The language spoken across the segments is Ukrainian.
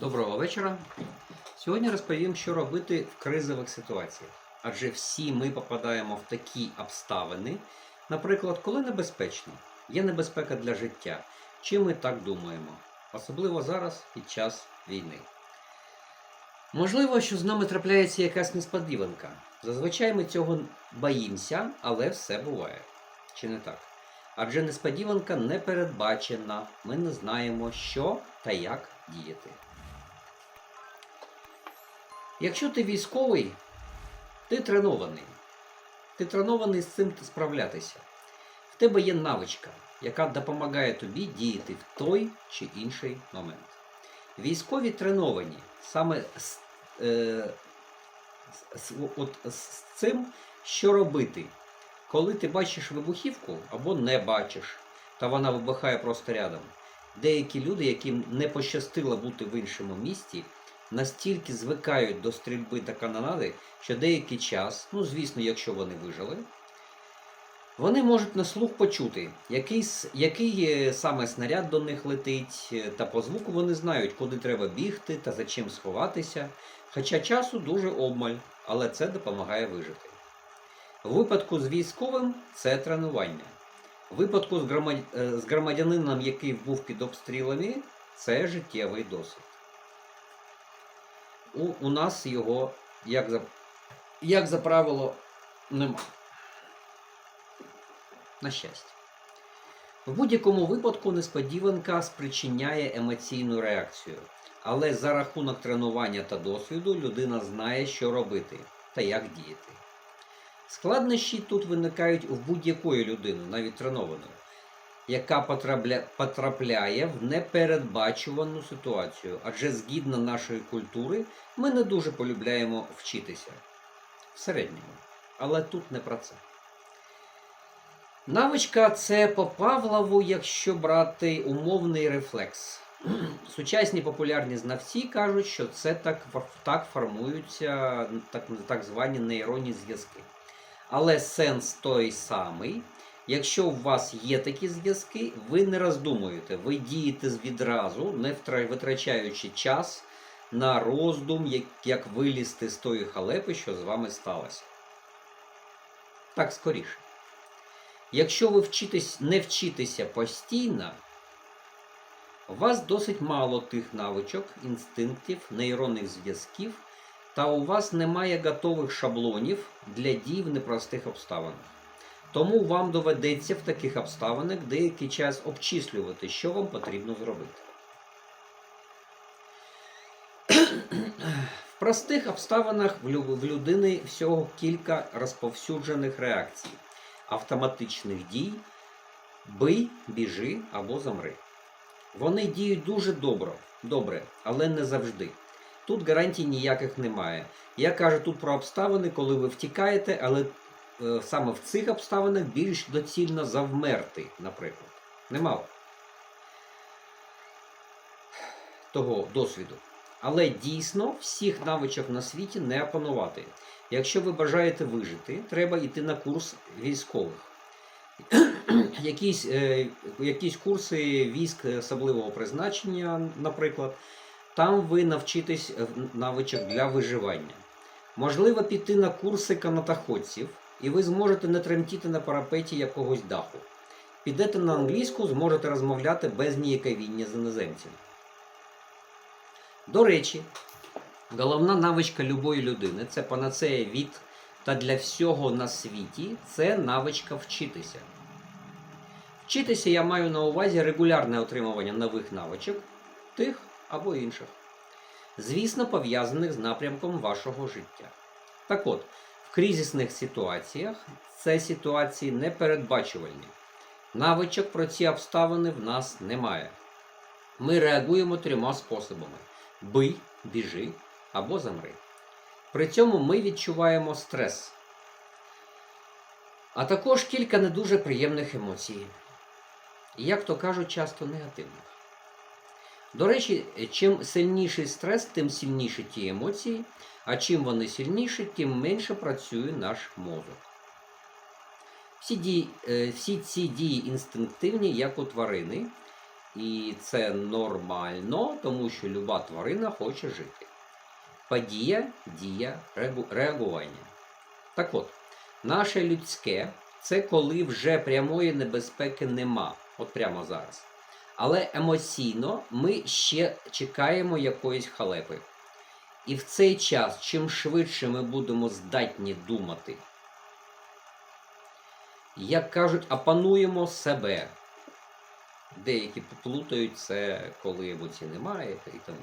Доброго вечора. Сьогодні розповім, що робити в кризових ситуаціях. Адже всі ми попадаємо в такі обставини, наприклад, коли небезпечно, є небезпека для життя. Чи ми так думаємо? Особливо зараз під час війни. Можливо, що з нами трапляється якась несподіванка. Зазвичай ми цього боїмося, але все буває. Чи не так? Адже несподіванка не передбачена, ми не знаємо, що та як діяти. Якщо ти військовий, ти тренований. Ти тренований з цим справлятися. В тебе є навичка, яка допомагає тобі діяти в той чи інший момент. Військові треновані саме з, е, з, от, з цим, що робити, коли ти бачиш вибухівку або не бачиш, та вона вибухає просто рядом. Деякі люди, яким не пощастило бути в іншому місті, настільки звикають до стрільби та канонади, що деякий час, ну звісно, якщо вони вижили, вони можуть на слух почути, який, який е, саме снаряд до них летить, е, та по звуку вони знають, куди треба бігти та за чим сховатися. Хоча часу дуже обмаль, але це допомагає вижити. У випадку з військовим це тренування. У випадку громадян, з громадянином, який був під обстрілами, це життєвий досвід. У, у нас його, як за, як за правило, нема. На щастя. В будь-якому випадку несподіванка спричиняє емоційну реакцію. Але за рахунок тренування та досвіду людина знає, що робити та як діяти. Складнощі тут виникають у будь-якої людини, навіть тренованої, яка потрапля... потрапляє в непередбачувану ситуацію, адже згідно нашої культури ми не дуже полюбляємо вчитися в середньому. Але тут не про це. Навичка це по Павлову, якщо брати умовний рефлекс. Сучасні популярні знавці кажуть, що це так, так формуються так, так звані нейронні зв'язки. Але сенс той самий. Якщо у вас є такі зв'язки, ви не роздумуєте, ви дієте відразу, не витрачаючи час на роздум, як, вилізти з тої халепи, що з вами сталося. Так скоріше. Якщо ви вчитесь, не вчитеся постійно, у вас досить мало тих навичок, інстинктів, нейронних зв'язків, та у вас немає готових шаблонів для дій в непростих обставинах. Тому вам доведеться в таких обставинах деякий час обчислювати, що вам потрібно зробити. В простих обставинах в людини всього кілька розповсюджених реакцій, автоматичних дій бий, біжи або замри. Вони діють дуже добре, добре, але не завжди. Тут гарантій ніяких немає. Я кажу тут про обставини, коли ви втікаєте, але саме в цих обставинах більш доцільно завмерти, наприклад. Немало того досвіду. Але дійсно всіх навичок на світі не опанувати. Якщо ви бажаєте вижити, треба йти на курс військових. якісь, е, якісь курси військ особливого призначення, наприклад, там ви навчитесь е, навичок для виживання. Можливо, піти на курси канатоходців, і ви зможете не тремтіти на парапеті якогось даху. Підете на англійську, зможете розмовляти без ніяковіння з іноземцями. До речі, головна навичка любої людини це панацея від та для всього на світі це навичка вчитися. Вчитися я маю на увазі регулярне отримування нових навичок, тих або інших, звісно, пов'язаних з напрямком вашого життя. Так от, кризисних ситуаціях це ситуації непередбачувальні. Навичок про ці обставини в нас немає. Ми реагуємо трьома способами: бий, біжи або замри. При цьому ми відчуваємо стрес, а також кілька не дуже приємних емоцій. Як то кажуть, часто негативних. До речі, чим сильніший стрес, тим сильніші ті емоції, а чим вони сильніші, тим менше працює наш мозок. Всі, дії, е, всі ці дії інстинктивні, як у тварини, І це нормально, тому що люба тварина хоче жити. Подія, дія, реагування. Так от, наше людське це коли вже прямої небезпеки нема, от прямо зараз. Але емоційно ми ще чекаємо якоїсь халепи. І в цей час, чим швидше ми будемо здатні думати, як кажуть, опануємо себе. Деякі плутають це, коли емоцій немає, і, тому,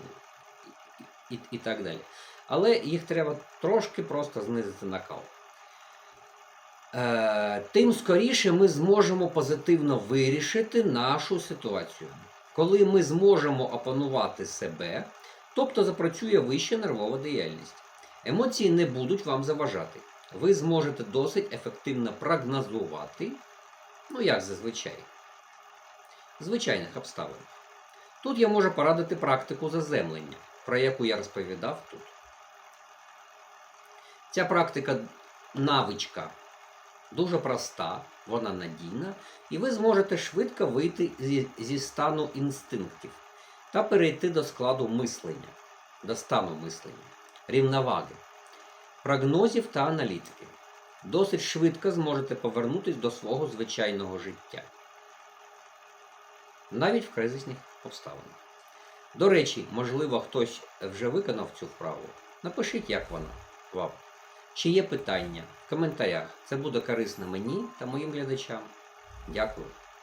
і, і, і так далі. Але їх треба трошки просто знизити накал. Е, тим скоріше ми зможемо позитивно вирішити нашу ситуацію. Коли ми зможемо опанувати себе, тобто запрацює вища нервова діяльність. Емоції не будуть вам заважати. Ви зможете досить ефективно прогнозувати, ну як зазвичай, звичайних обставин. Тут я можу порадити практику заземлення, про яку я розповідав тут. Ця практика навичка дуже проста, вона надійна, і ви зможете швидко вийти зі, стану інстинктів та перейти до складу мислення, до стану мислення, рівноваги, прогнозів та аналітики. Досить швидко зможете повернутися до свого звичайного життя, навіть в кризисних обставинах. До речі, можливо, хтось вже виконав цю вправу. Напишіть, як вона вам. Чи є питання в коментарях? Це буде корисно мені та моїм глядачам. Дякую.